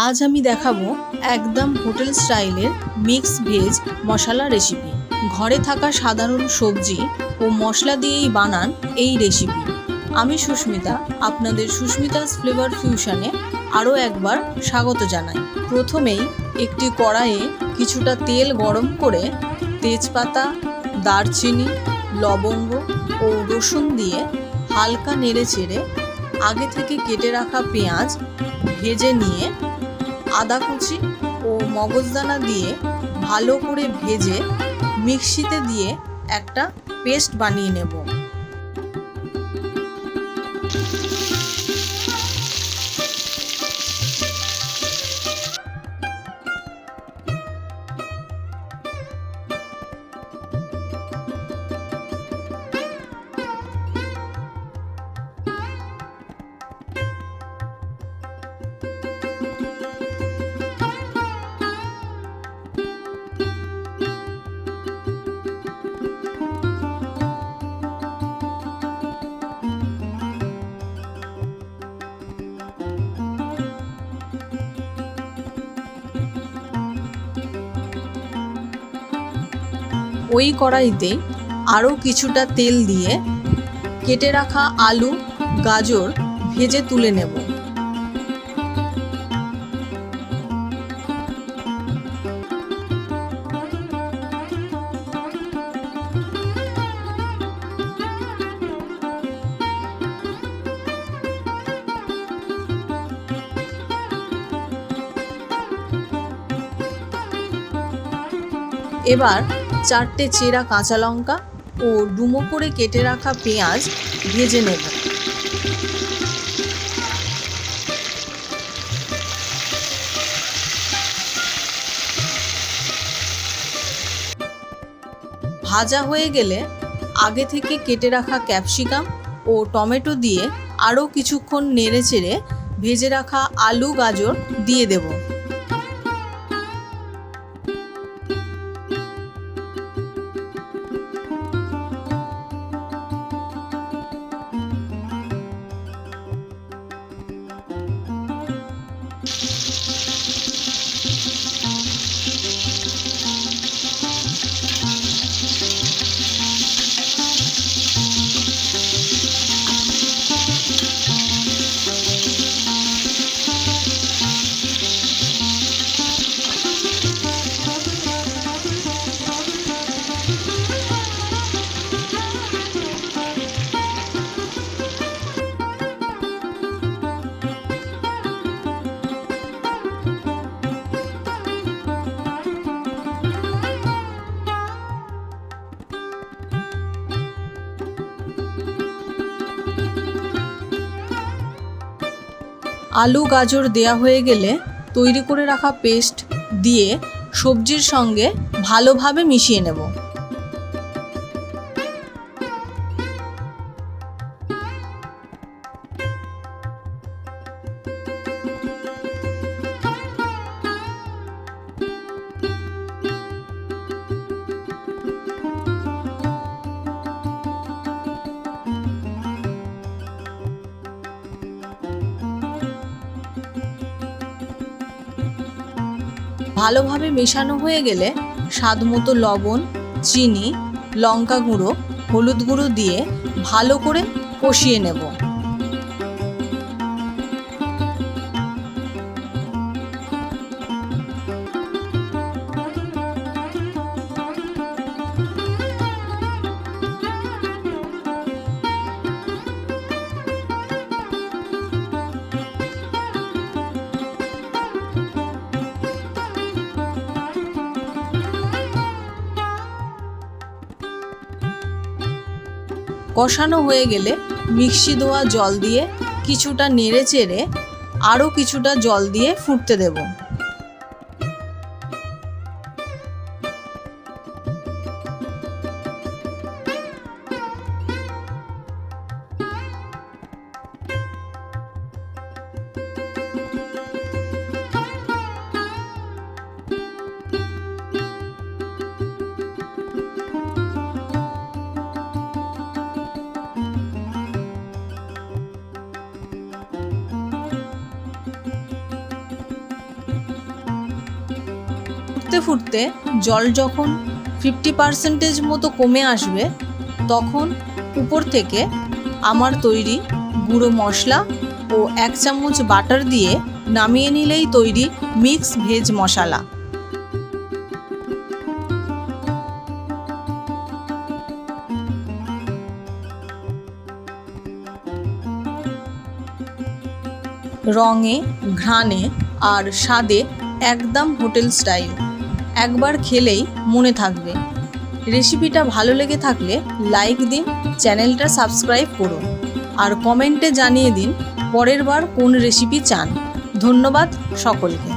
আজ আমি দেখাবো একদম হোটেল স্টাইলের মিক্স ভেজ মশলা রেসিপি ঘরে থাকা সাধারণ সবজি ও মশলা দিয়েই বানান এই রেসিপি আমি সুস্মিতা, আপনাদের সুস্মিতাস ফ্লেভার ফিউশনে আরও একবার স্বাগত জানাই। প্রথমেই একটি কড়াইয়ে কিছুটা তেল গরম করে তেজপাতা, দারচিনি, লবঙ্গ ও রসুন দিয়ে হালকা নেড়ে চেড়ে আগে থেকে কেটে রাখা পেঁয়াজ ভেজে নিয়ে আদা কুচি ও মগজদানা দিয়ে ভালো করে ভেজে মিক্সিতে দিয়ে একটা পেস্ট বানিয়ে নেব। ওই কড়াইতে আরও কিছুটা তেল দিয়ে কেটে রাখা আলু গাজর ভেজে তুলে নেব। এবার চারটে চেরা কাঁচা লঙ্কা ও ডুমো করে কেটে রাখা পেঁয়াজ ভেজে নেব। ভাজা হয়ে গেলে আগে থেকে কেটে রাখা ক্যাপসিকাম ও টমেটো দিয়ে আরও কিছুক্ষণ নেড়ে চেড়ে ভেজে রাখা আলু গাজর দিয়ে দেবো। আলু, গাজর দেয়া হয়ে গেলে তৈরি করে রাখা পেস্ট দিয়ে সবজির সঙ্গে ভালোভাবে মিশিয়ে নেব। ভালোভাবে মেশানো হয়ে গেলে স্বাদ মতো লবণ, চিনি লঙ্কা গুঁড়ো হলুদ গুঁড়ো দিয়ে ভালো করে কষিয়ে নেব। কষানো হয়ে গেলে মিক্সি ধোয়া জল দিয়ে কিছুটা নেড়ে চেড়ে আরও কিছুটা জল দিয়ে ফুটতে দেব। ফুটতে ফুটতে জল যখন ফিফটি পার্সেন্টেজ মতো কমে আসবে, তখন উপর থেকে আমার তৈরি গুঁড়ো মশলা ও এক চামচ বাটার দিয়ে নামিয়ে নিলেই তৈরি মিক্স ভেজ মশলা। রঙে, ঘ্রাণে আর স্বাদে একদম হোটেল স্টাইল। একবার খেলেই মনে থাকবে। রেসিপিটা ভালো লেগে থাকলে লাইক দিন, চ্যানেলটা সাবস্ক্রাইব করুন। আর কমেন্টে জানিয়ে দিন পরের বার কোন রেসিপি চান। ধন্যবাদ সকলকে।